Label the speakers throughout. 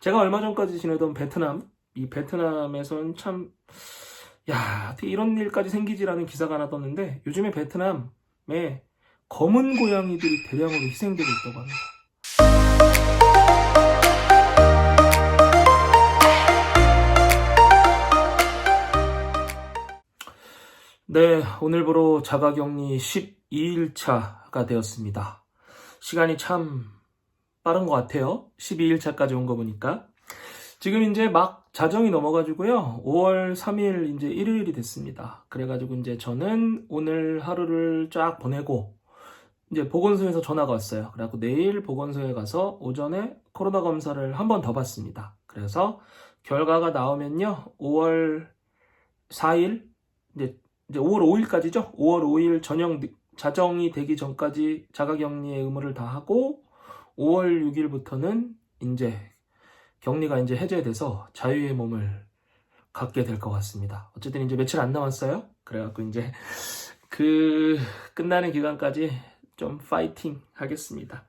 Speaker 1: 제가 얼마 전까지 지내던 베트남, 이 베트남에선 참, 야, 어떻게 이런 일까지 생기지라는 기사가 하나 떴는데, 요즘에 베트남에 검은 고양이들이 대량으로 희생되고 있다고 합니다. 네, 오늘부로 자가격리 12일차가 되었습니다. 시간이 참 빠른 것 같아요. 12일차까지 온 거 보니까. 지금 이제 막 자정이 넘어가지고요. 5월 3일 이제 일요일이 됐습니다. 그래가지고 이제 저는 오늘 하루를 쫙 보내고 이제 보건소에서 전화가 왔어요. 그래갖고 내일 보건소에 가서 오전에 코로나 검사를 한 번 더 받습니다. 그래서 결과가 나오면요. 5월 4일 이제 이제 5월 5일까지죠. 5월 5일 저녁 늦- 자정이 되기 전까지 자가격리의 의무를 다 하고 5월 6일부터는 이제 격리가 이제 해제돼서 자유의 몸을 갖게 될 것 같습니다. 어쨌든 이제 며칠 안 남았어요. 그래갖고 이제 그 끝나는 기간까지 좀 파이팅 하겠습니다.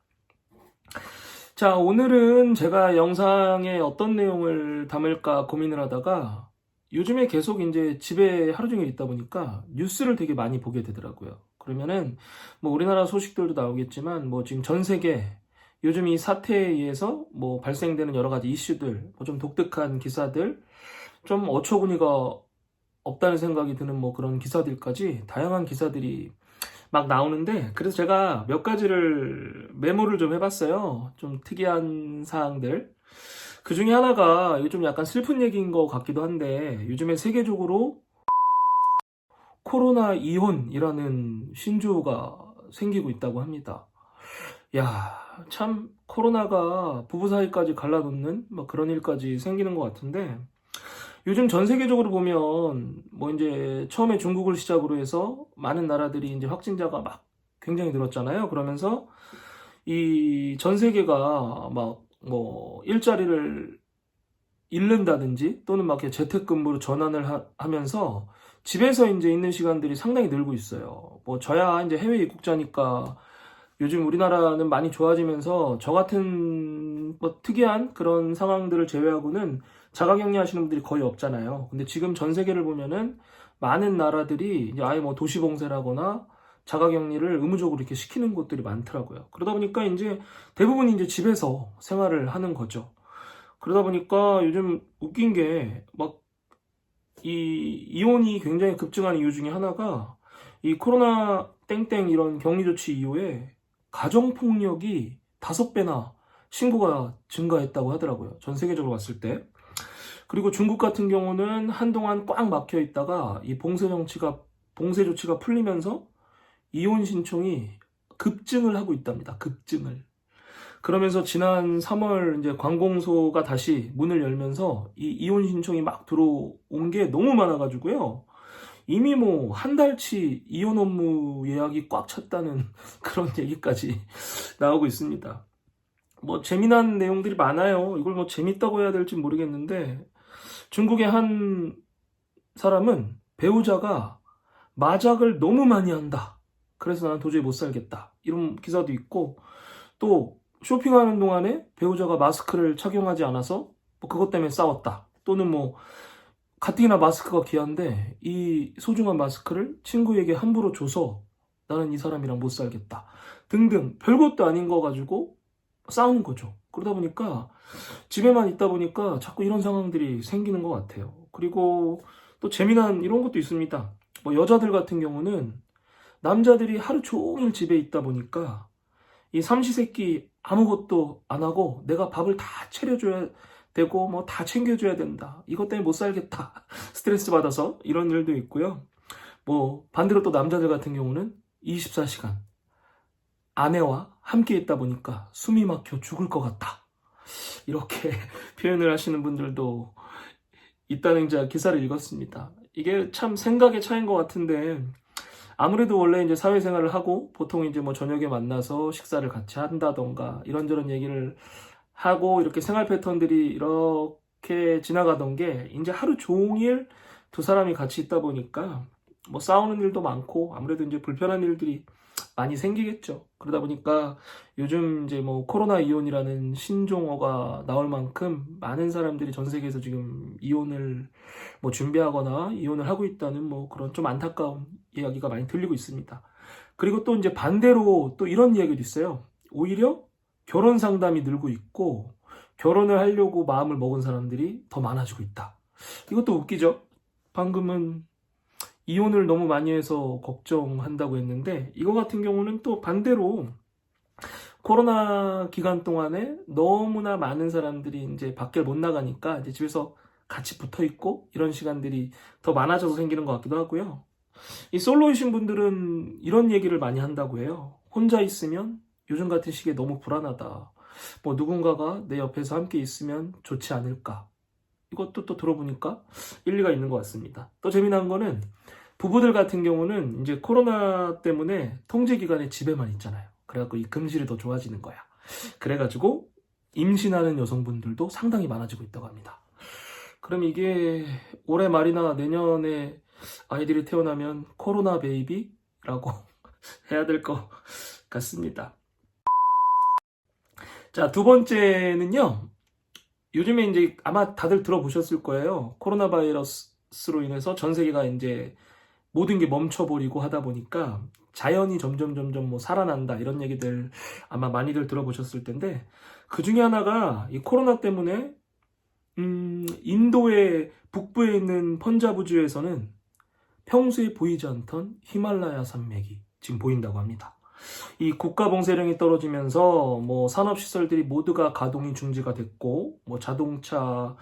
Speaker 1: 자, 오늘은 제가 영상에 어떤 내용을 담을까 고민을 하다가 요즘에 계속 이제 집에 하루 종일 있다 보니까 뉴스를 되게 많이 보게 되더라고요. 그러면은 뭐 우리나라 소식들도 나오겠지만 뭐 지금 전 세계 요즘 이 사태에 의해서 뭐 발생되는 여러 가지 이슈들, 뭐 좀 독특한 기사들, 좀 어처구니가 없다는 생각이 드는 뭐 그런 기사들까지 다양한 기사들이 막 나오는데 그래서 제가 몇 가지를 메모를 좀 해봤어요. 좀 특이한 사항들. 그 중에 하나가 좀 약간 슬픈 얘기인 것 같기도 한데 요즘에 세계적으로 코로나 이혼이라는 신조어가 생기고 있다고 합니다. 야, 참 코로나가 부부 사이까지 갈라놓는 뭐 그런 일까지 생기는 것 같은데 요즘 전 세계적으로 보면 뭐 이제 처음에 중국을 시작으로 해서 많은 나라들이 이제 확진자가 막 굉장히 늘었잖아요. 그러면서 이 전 세계가 막 뭐 일자리를 잃는다든지 또는 막 재택근무로 전환을 하, 면서 집에서 이제 있는 시간들이 상당히 늘고 있어요. 뭐 저야 이제 해외 입국자니까 요즘 우리나라는 많이 좋아지면서 저 같은 뭐 특이한 그런 상황들을 제외하고는 자가격리 하시는 분들이 거의 없잖아요. 근데 지금 전 세계를 보면은 많은 나라들이 이제 아예 뭐 도시봉쇄라거나 자가격리를 의무적으로 이렇게 시키는 곳들이 많더라고요. 그러다 보니까 이제 대부분 이제 집에서 생활을 하는 거죠. 그러다 보니까 요즘 웃긴 게 막 이 이혼이 굉장히 급증한 이유 중에 하나가 이 코로나 땡땡 이런 격리 조치 이후에 가정 폭력이 다섯 배나 신고가 증가했다고 하더라고요. 전 세계적으로 봤을 때. 그리고 중국 같은 경우는 한동안 꽉 막혀 있다가 이 봉쇄 정치가 봉쇄 조치가 풀리면서 이혼 신청이 급증을 하고 있답니다. 급증을. 그러면서 지난 3월 이제 관공소가 다시 문을 열면서 이 이혼 신청이 막 들어온 게 너무 많아가지고요. 이미 뭐 한 달치 이혼 업무 예약이 꽉 찼다는 그런 얘기까지 나오고 있습니다. 뭐 재미난 내용들이 많아요. 이걸 뭐 재밌다고 해야 될지 모르겠는데 중국의 한 사람은 배우자가 마작을 너무 많이 한다. 그래서 나는 도저히 못 살겠다. 이런 기사도 있고 또 쇼핑하는 동안에 배우자가 마스크를 착용하지 않아서 뭐 그것 때문에 싸웠다. 또는 뭐 가뜩이나 마스크가 귀한데 이 소중한 마스크를 친구에게 함부로 줘서 나는 이 사람이랑 못 살겠다. 등등 별것도 아닌 거 가지고 싸우는 거죠. 그러다 보니까 집에만 있다 보니까 자꾸 이런 상황들이 생기는 것 같아요. 그리고 또 재미난 이런 것도 있습니다. 뭐 여자들 같은 경우는 남자들이 하루 종일 집에 있다 보니까 이 삼시세끼 아무것도 안 하고 내가 밥을 다 차려줘야 되고 뭐 다 챙겨줘야 된다. 이것 때문에 못 살겠다. 스트레스 받아서 이런 일도 있고요. 뭐 반대로 또 남자들 같은 경우는 24시간 아내와 함께 있다 보니까 숨이 막혀 죽을 것 같다. 이렇게 표현을 하시는 분들도 있다는 제가 기사를 읽었습니다. 이게 참 생각의 차이인 것 같은데 아무래도 원래 이제 사회생활을 하고 보통 이제 뭐 저녁에 만나서 식사를 같이 한다던가 이런저런 얘기를 하고 이렇게 생활 패턴들이 이렇게 지나가던 게 이제 하루 종일 두 사람이 같이 있다 보니까 뭐 싸우는 일도 많고 아무래도 이제 불편한 일들이 많이 생기겠죠. 그러다 보니까 요즘 이제 뭐 코로나 이혼이라는 신종어가 나올 만큼 많은 사람들이 전 세계에서 지금 이혼을 뭐 준비하거나 이혼을 하고 있다는 뭐 그런 좀 안타까운 이야기가 많이 들리고 있습니다. 그리고 또 이제 반대로 또 이런 이야기도 있어요. 오히려 결혼 상담이 늘고 있고 결혼을 하려고 마음을 먹은 사람들이 더 많아지고 있다. 이것도 웃기죠. 방금은 이혼을 너무 많이 해서 걱정한다고 했는데 이거 같은 경우는 또 반대로 코로나 기간 동안에 너무나 많은 사람들이 이제 밖에 못 나가니까 이제 집에서 같이 붙어 있고 이런 시간들이 더 많아져서 생기는 것 같기도 하고요. 이 솔로이신 분들은 이런 얘기를 많이 한다고 해요. 혼자 있으면 요즘 같은 시기에 너무 불안하다. 뭐 누군가가 내 옆에서 함께 있으면 좋지 않을까. 이것도 또 들어보니까 일리가 있는 것 같습니다. 또 재미난 거는 부부들 같은 경우는 이제 코로나 때문에 통제 기간에 집에만 있잖아요. 그래갖고 이 금실이 더 좋아지는 거야. 그래가지고 임신하는 여성분들도 상당히 많아지고 있다고 합니다. 그럼 이게 올해 말이나 내년에 아이들이 태어나면 코로나 베이비라고 해야 될 것 같습니다. 자, 두 번째는요. 요즘에 이제 아마 다들 들어보셨을 거예요. 코로나 바이러스로 인해서 전 세계가 이제 모든 게 멈춰버리고 하다 보니까 자연이 점점 점점 뭐 살아난다 이런 얘기들 아마 많이들 들어보셨을 텐데 그 중에 하나가 이 코로나 때문에 음, 인도의 북부에 있는 펀자브주에서는 평소에 보이지 않던 히말라야 산맥이 지금 보인다고 합니다. 이 국가 봉쇄령이 떨어지면서 뭐 산업 시설들이 모두가 가동이 중지가 됐고 뭐 자동차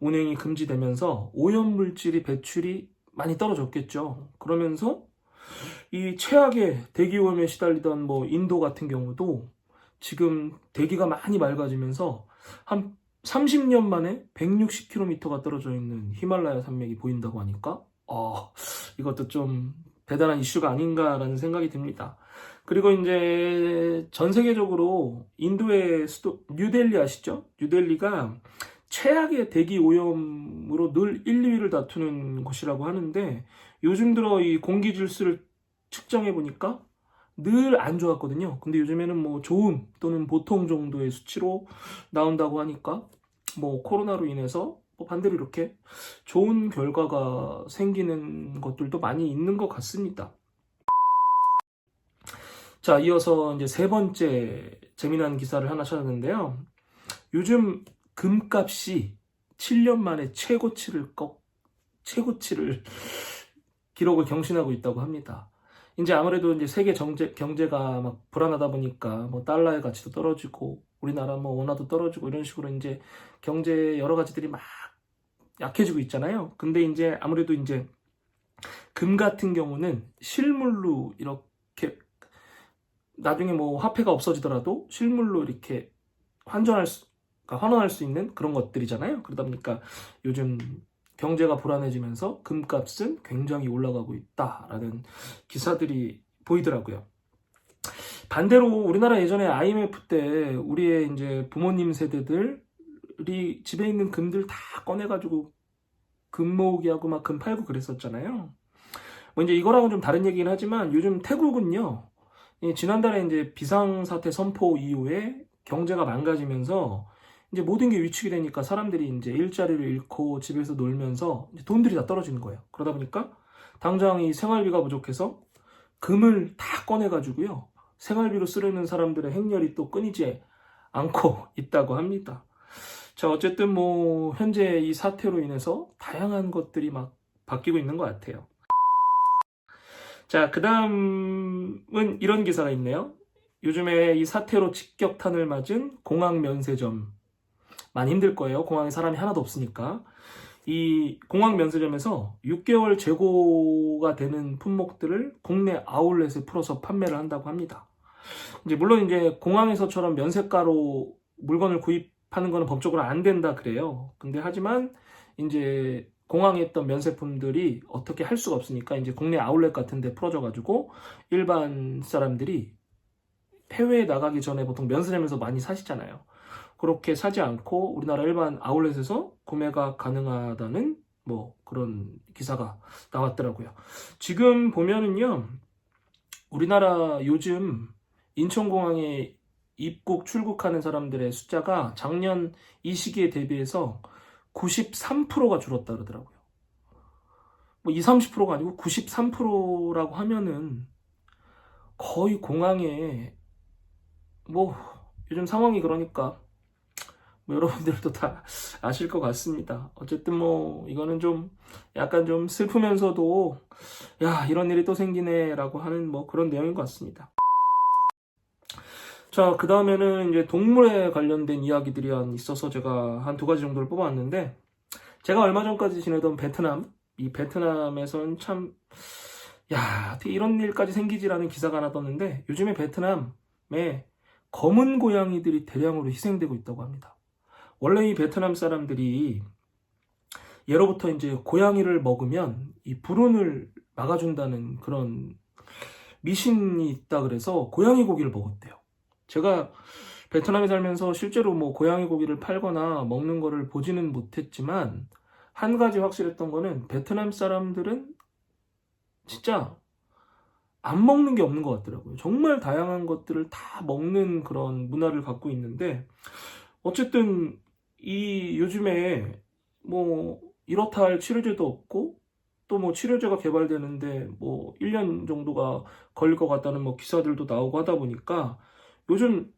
Speaker 1: 운행이 금지되면서 오염 물질이 배출이 많이 떨어졌겠죠. 그러면서 이 최악의 대기 오염에 시달리던 뭐 인도 같은 경우도 지금 대기가 많이 맑아지면서 한 30년 만에 160km가 떨어져 있는 히말라야 산맥이 보인다고 하니까 어, 이것도 좀 대단한 이슈가 아닌가라는 생각이 듭니다. 그리고 이제 전 세계적으로 인도의 수도 뉴델리 아시죠? 뉴델리가 최악의 대기 오염으로 늘 1, 2위를 다투는 곳이라고 하는데 요즘 들어 이 공기 질수를 측정해 보니까 늘 안 좋았거든요. 근데 요즘에는 뭐 좋음 또는 보통 정도의 수치로 나온다고 하니까 뭐 코로나로 인해서 뭐 반대로 이렇게 좋은 결과가 생기는 것들도 많이 있는 것 같습니다. 자, 이어서 이제 세 번째 재미난 기사를 하나 찾았는데요. 요즘 금값이 7년 만에 최고치를 꺾, 최고치를 기록을 경신하고 있다고 합니다. 이제 아무래도 이제 세계 경제, 경제가 막 불안하다 보니까 뭐 달러의 가치도 떨어지고 우리나라 뭐 원화도 떨어지고 이런 식으로 이제 경제 여러 가지들이 막 약해지고 있잖아요. 근데 이제 아무래도 이제 금 같은 경우는 실물로 이렇게 나중에 뭐 화폐가 없어지더라도 실물로 이렇게 환전할 수, 그러니까 환원할 수 있는 그런 것들이잖아요. 그러다 보니까 요즘 경제가 불안해지면서 금값은 굉장히 올라가고 있다라는 기사들이 보이더라고요. 반대로 우리나라 예전에 IMF 때 우리의 이제 부모님 세대들이 집에 있는 금들 다 꺼내가지고 금 모으기 하고 막 금 팔고 그랬었잖아요. 뭐 이제 이거랑은 좀 다른 얘기긴 하지만 요즘 태국은요, 이 지난달에 이제 비상사태 선포 이후에 경제가 망가지면서 이제 모든 게 위축이 되니까 사람들이 이제 일자리를 잃고 집에서 놀면서 돈들이 다 떨어지는 거예요. 그러다 보니까 당장 이 생활비가 부족해서 금을 다 꺼내가지고요. 생활비로 쓰려는 사람들의 행렬이 또 끊이지 않고 있다고 합니다. 자, 어쨌든 뭐, 현재 이 사태로 인해서 다양한 것들이 막 바뀌고 있는 것 같아요. 자, 그 다음은 이런 기사가 있네요. 요즘에 이 사태로 직격탄을 맞은 공항 면세점. 많이 힘들 거예요. 공항에 사람이 하나도 없으니까. 이 공항 면세점에서 6개월 재고가 되는 품목들을 국내 아울렛에 풀어서 판매를 한다고 합니다. 이제 물론 이제 공항에서처럼 면세가로 물건을 구입하는 거는 법적으로 안 된다 그래요. 근데 하지만 이제 공항에 있던 면세품들이 어떻게 할 수가 없으니까 이제 국내 아울렛 같은 데 풀어져 가지고 일반 사람들이 해외에 나가기 전에 보통 면세점에서 많이 사시잖아요. 그렇게 사지 않고 우리나라 일반 아울렛에서 구매가 가능하다는 뭐 그런 기사가 나왔더라고요. 지금 보면은요. 우리나라 요즘 인천공항에 입국, 출국하는 사람들의 숫자가 작년 이 시기에 대비해서 93%가 줄었다 그러더라고요. 뭐 20, 30%가 아니고 93%라고 하면은 거의 공항에 뭐 요즘 상황이 그러니까 뭐 여러분들도 다 아실 것 같습니다. 어쨌든 뭐 이거는 좀 약간 좀 슬프면서도 야 이런 일이 또 생기네라고 하는 뭐 그런 내용인 것 같습니다. 자, 그 다음에는 이제 동물에 관련된 이야기들이 한 있어서 제가 한 두 가지 정도를 뽑아왔는데, 제가 얼마 전까지 지내던 베트남, 이 베트남에서는 참, 야, 어떻게 이런 일까지 생기지라는 기사가 하나 떴는데, 요즘에 베트남에 검은 고양이들이 대량으로 희생되고 있다고 합니다. 원래 이 베트남 사람들이 예로부터 이제 고양이를 먹으면 이 불운을 막아준다는 그런 미신이 있다 그래서 고양이 고기를 먹었대요. 제가 베트남에 살면서 실제로 뭐 고양이 고기를 팔거나 먹는 거를 보지는 못했지만 한 가지 확실했던 거는 베트남 사람들은 진짜 안 먹는 게 없는 것 같더라고요. 정말 다양한 것들을 다 먹는 그런 문화를 갖고 있는데 어쨌든 이 요즘에 뭐 이렇다 할 치료제도 없고 또 뭐 치료제가 개발되는데 뭐 1년 정도가 걸릴 것 같다는 뭐 기사들도 나오고 하다 보니까 요즘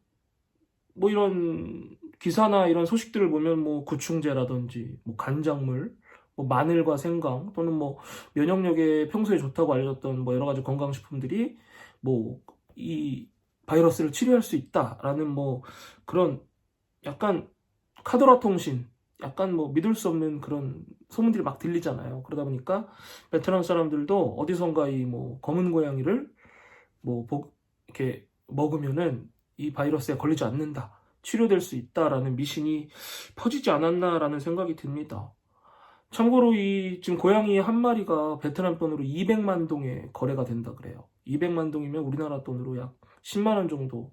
Speaker 1: 뭐 이런 기사나 이런 소식들을 보면 뭐 구충제라든지 뭐 간장물, 뭐 마늘과 생강 또는 뭐 면역력에 평소에 좋다고 알려졌던 뭐 여러 가지 건강식품들이 뭐 이 바이러스를 치료할 수 있다라는 뭐 그런 약간 카더라 통신 약간 뭐 믿을 수 없는 그런 소문들이 막 들리잖아요. 그러다 보니까 베트남 사람들도 어디선가 이 뭐 검은 고양이를 뭐 복- 이렇게 먹으면은 이 바이러스에 걸리지 않는다. 치료될 수 있다라는 미신이 퍼지지 않았나라는 생각이 듭니다. 참고로 이 지금 고양이 한 마리가 베트남 돈으로 200만 동에 거래가 된다 그래요. 200만 동이면 우리나라 돈으로 약 10만 원 정도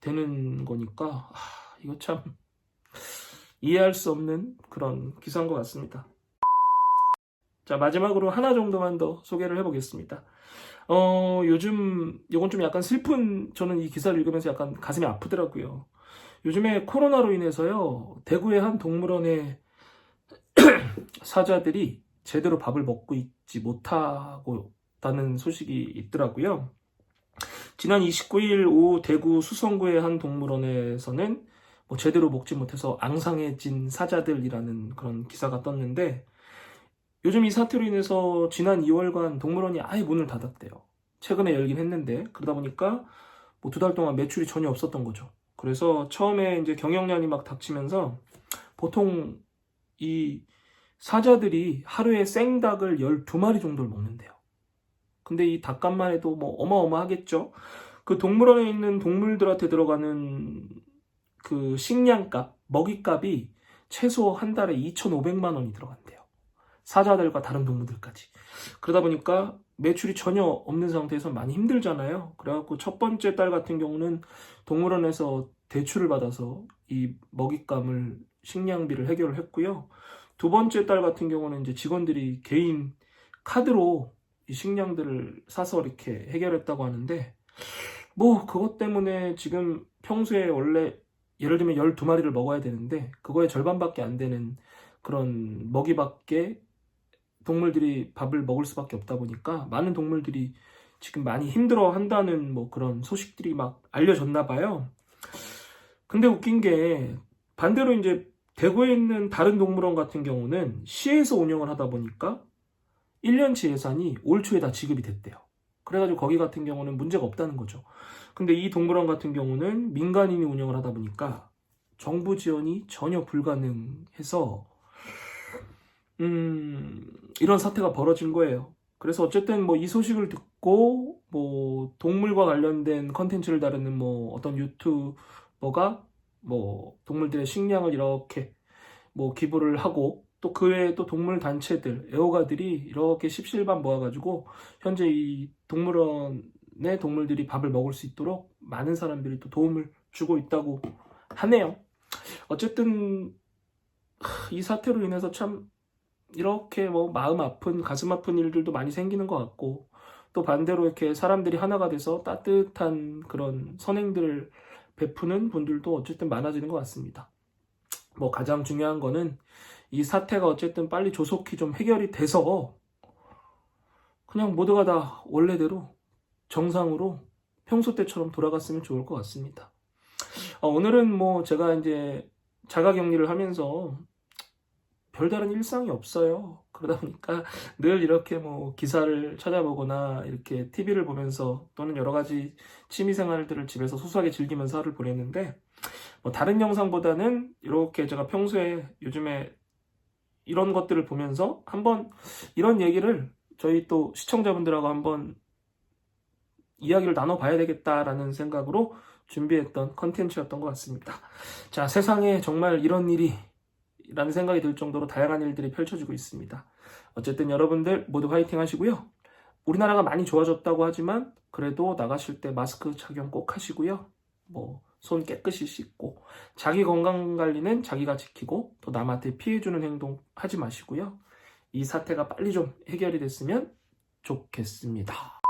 Speaker 1: 되는 거니까 아, 이거 참 이해할 수 없는 그런 기사인 것 같습니다. 자, 마지막으로 하나 정도만 더 소개를 해보겠습니다. 어, 요즘, 이건 좀 약간 슬픈, 저는 이 기사를 읽으면서 약간 가슴이 아프더라고요. 요즘에 코로나로 인해서요, 대구의 한 동물원에 사자들이 제대로 밥을 먹고 있지 못하고 있다는 소식이 있더라고요. 지난 29일 오후 대구 수성구의 한 동물원에서는 뭐 제대로 먹지 못해서 앙상해진 사자들이라는 그런 기사가 떴는데 요즘 이 사태로 인해서 지난 2월간 동물원이 아예 문을 닫았대요. 최근에 열긴 했는데 그러다 보니까 뭐 두 달 동안 매출이 전혀 없었던 거죠. 그래서 처음에 이제 경영난이 막 닥치면서 보통 이 사자들이 하루에 생닭을 12마리 정도를 먹는데요. 근데 이 닭값만 해도 뭐 어마어마하겠죠. 그 동물원에 있는 동물들한테 들어가는 그 식량값, 먹이값이 최소 한 달에 2,500만 원이 들어간대요. 사자들과 다른 동물들까지. 그러다 보니까 매출이 전혀 없는 상태에서 많이 힘들잖아요. 그래갖고 첫 번째 딸 같은 경우는 동물원에서 대출을 받아서 이 먹잇감을 식량비를 해결을 했고요. 두 번째 딸 같은 경우는 이제 직원들이 개인 카드로 이 식량들을 사서 이렇게 해결했다고 하는데 뭐 그것 때문에 지금 평소에 원래 예를 들면 12마리를 먹어야 되는데 그거의 절반밖에 안 되는 그런 먹이밖에 동물들이 밥을 먹을 수밖에 없다 보니까 많은 동물들이 지금 많이 힘들어 한다는 뭐 그런 소식들이 막 알려졌나 봐요. 근데 웃긴 게 반대로 이제 대구에 있는 다른 동물원 같은 경우는 시에서 운영을 하다 보니까 1년치 예산이 올 초에 다 지급이 됐대요. 그래가지고 거기 같은 경우는 문제가 없다는 거죠. 근데 이 동물원 같은 경우는 민간인이 운영을 하다 보니까 정부 지원이 전혀 불가능해서 음, 이런 사태가 벌어진 거예요. 그래서 어쨌든 뭐 이 소식을 듣고 뭐 동물과 관련된 컨텐츠를 다루는 뭐 어떤 유튜버가 뭐 동물들의 식량을 이렇게 뭐 기부를 하고 또 그 외에 또 동물 단체들, 애호가들이 이렇게 십실반 모아가지고 현재 이 동물원의 동물들이 밥을 먹을 수 있도록 많은 사람들이 또 도움을 주고 있다고 하네요. 어쨌든 하, 이 사태로 인해서 참 이렇게 뭐 마음 아픈 가슴 아픈 일들도 많이 생기는 것 같고 또 반대로 이렇게 사람들이 하나가 돼서 따뜻한 그런 선행들을 베푸는 분들도 어쨌든 많아지는 것 같습니다. 뭐 가장 중요한 거는 이 사태가 어쨌든 빨리 조속히 좀 해결이 돼서 그냥 모두가 다 원래대로 정상으로 평소 때처럼 돌아갔으면 좋을 것 같습니다. 어, 오늘은 뭐 제가 이제 자가 격리를 하면서 별다른 일상이 없어요. 그러다 보니까 늘 이렇게 뭐 기사를 찾아보거나 이렇게 TV를 보면서 또는 여러 가지 취미 생활들을 집에서 소소하게 즐기면서 하루를 보냈는데 뭐 다른 영상보다는 이렇게 제가 평소에 요즘에 이런 것들을 보면서 한번 이런 얘기를 저희 또 시청자분들하고 한번 이야기를 나눠봐야 되겠다라는 생각으로 준비했던 컨텐츠였던 것 같습니다. 자, 세상에 정말 이런 일이 라는 생각이 들 정도로 다양한 일들이 펼쳐지고 있습니다. 어쨌든 여러분들 모두 화이팅 하시고요. 우리나라가 많이 좋아졌다고 하지만 그래도 나가실 때 마스크 착용 꼭 하시고요. 뭐 손 깨끗이 씻고 자기 건강 관리는 자기가 지키고 또 남한테 피해 주는 행동 하지 마시고요. 이 사태가 빨리 좀 해결이 됐으면 좋겠습니다.